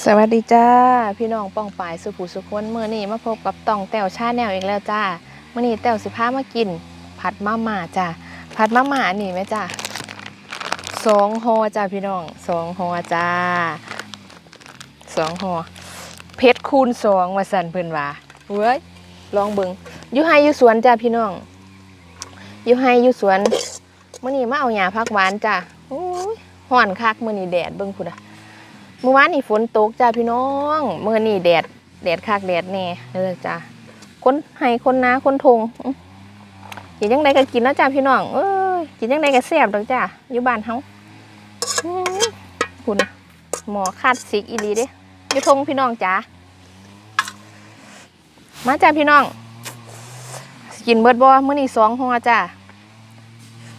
สวัสดีจ้า พี่น้องป้องปายสุภูสุคนเมื่อนี้มาพบกับตองแต้วชาแนวอีกแล้วจ้าเมื่อนี้แต้วสิพามากิน ผัดมาม่าจ้าผัดมาม่านี่ไหมจ้าสองหอจ้าพี่น้องสองหอจ้าสองหอเพชรคูณสองว่าสันเพิ่นว่าเว้ยลองเบิงอยู่ไฮอยู่สวนจ้าพี่น้องอยู่ไฮอยู่สวนเมื่อนี้มาเอาหญ้าพักหวานจ้าอ้ยห่อนคักเมื่อนี้แดดเบิ่งพุ่นอะ เมื่อวานนี่ฝนตกจ้าพี่น้องเมื่อนี่แดดแดดคักแดดแน่เออจ้าคนให้คนนาคนทงกินยังไงก็กินนะจ้าพี่น้องเอ้ยกินยังไงก็แซ่บดอกจ้าอยู่บ้านเฮาอื้อคุณหมอคาดสิกอีหลีเด้อยู่ทงพี่น้องจ้ามาจ้าพี่น้องกินเบิดบ่มื้อนี้สองหัวจ้า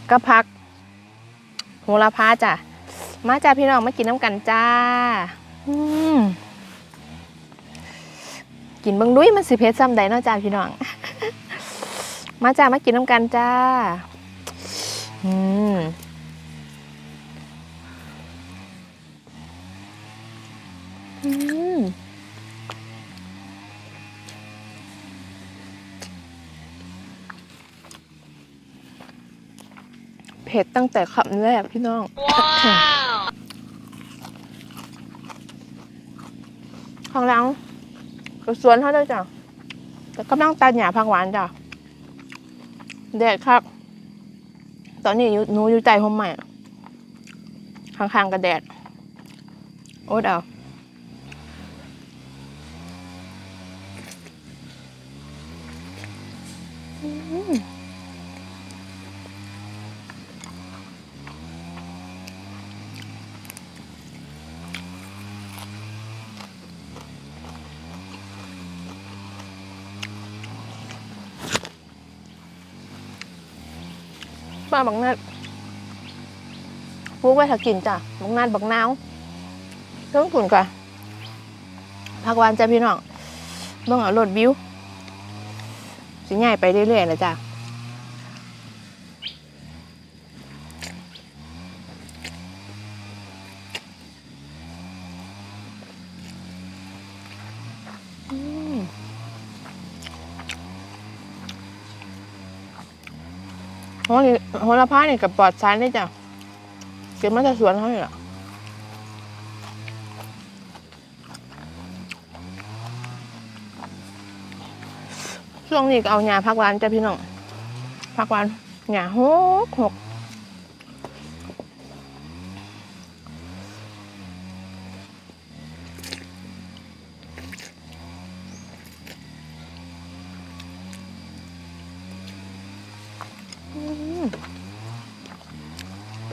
กะพักโหระพาจ้า มาจ้าพี่น้องมากินน้ำกันจ้าอืมกินบังดุ้ยมันสิเพชรซ้ำใดเนาะจ้าพี่น้อง มาจ้ามากินน้ำกันจ้าอืมอืมเผ็ดตั้งแต่คำแรกพี่น้อง ข้างหลังก็สวนเขาด้วยจ้ะแต่กำลังตัดหญ้าผักหวานจ้ะแดดครับ ตอนนี้หนูอยู่ใจห้องใหม่ข้างๆกับแดด โอ๊ตเอาอืม ป้าบังนัดปลูกไว้ถ้ากินจ้ะบังนัดบังนาวเรื่องผุนก่ะผักหวานจ้ะพี่น้องเบิ่งเอารถวิว สิใหญ่ไปเรื่อยๆนะจ้ะ โหระโหระพาเนี่ยกับปลอดสารนี่จ้ะเก็บมาจากสวนเขาอยู่ละช่วงนี้ก็เอาหญ้าพักหวานจ้ะพี่น้องพักหวานหญ้าหกหก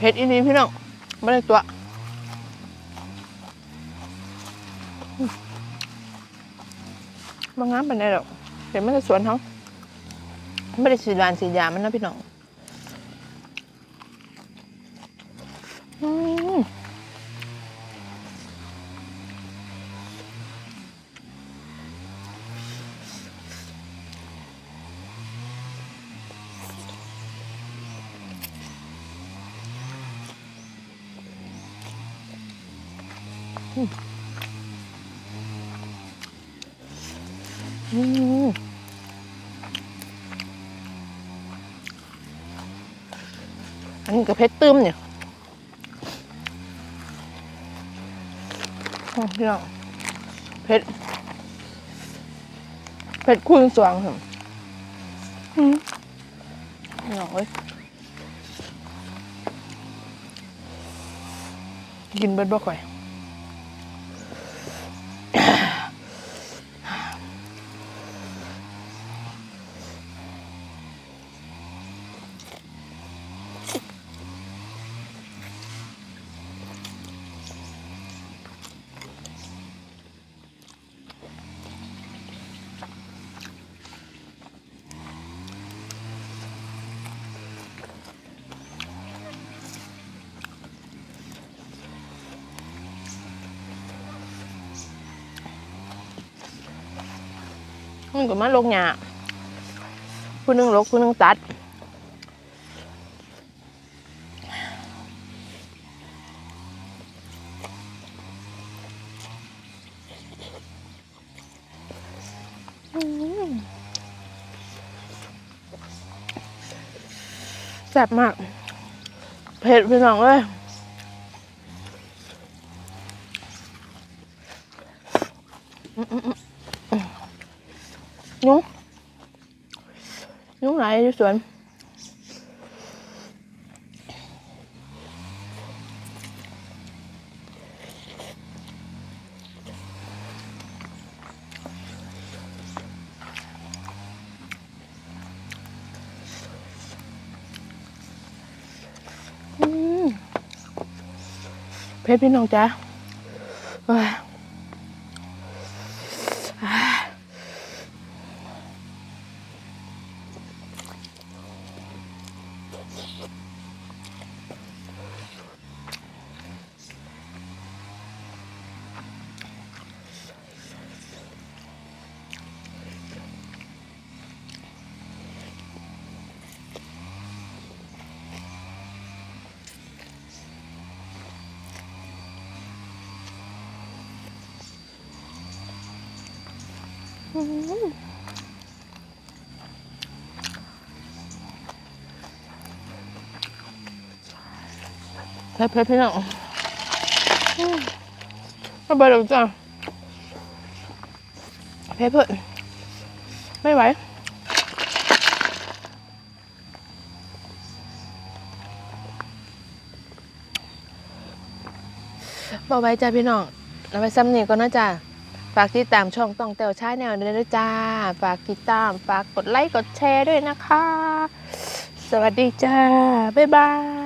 เผ็ดอีนี้พี่น้องไม่ได้ตัวบางงามเป็นไงหรอกเดี๋ยวไม่ได้สวนเขาไม่ได้สีดานสียามันนะพี่น้อง อืมอันนี้ก็เผ็ดตื้มเนี่ยโอ้พี่น้องเผ็ดเผ็ดคูณสองค่ะอืมพี่น้องเอ้ยกินเบิดบ่ค่อย มันก็มาลงหยาผู้นึงลกผู้นึงตัดแซ่บมาก เผ็ดพี่น้องเอ้ยอืมอืม ยุ้งยุ้งไหลอยู่สวนอืมเพชรพี่น้องจ้าเอ้ยอ่า อืมเพชรเพชรพี่น้องอืมเอาไปหรอจ้าเพชรเพื่อนไม่ไหวบอกไว้จ้าพี่น้องเอาไปซ้ำนี่ก่อนนะจ้า ฝากติดตามช่องต้องเตวชาแนวด้วยนะจ้า ฝากติดตาม ฝากกดไลค์ กดแชร์ด้วยนะคะ สวัสดีจ้า บ๊ายบาย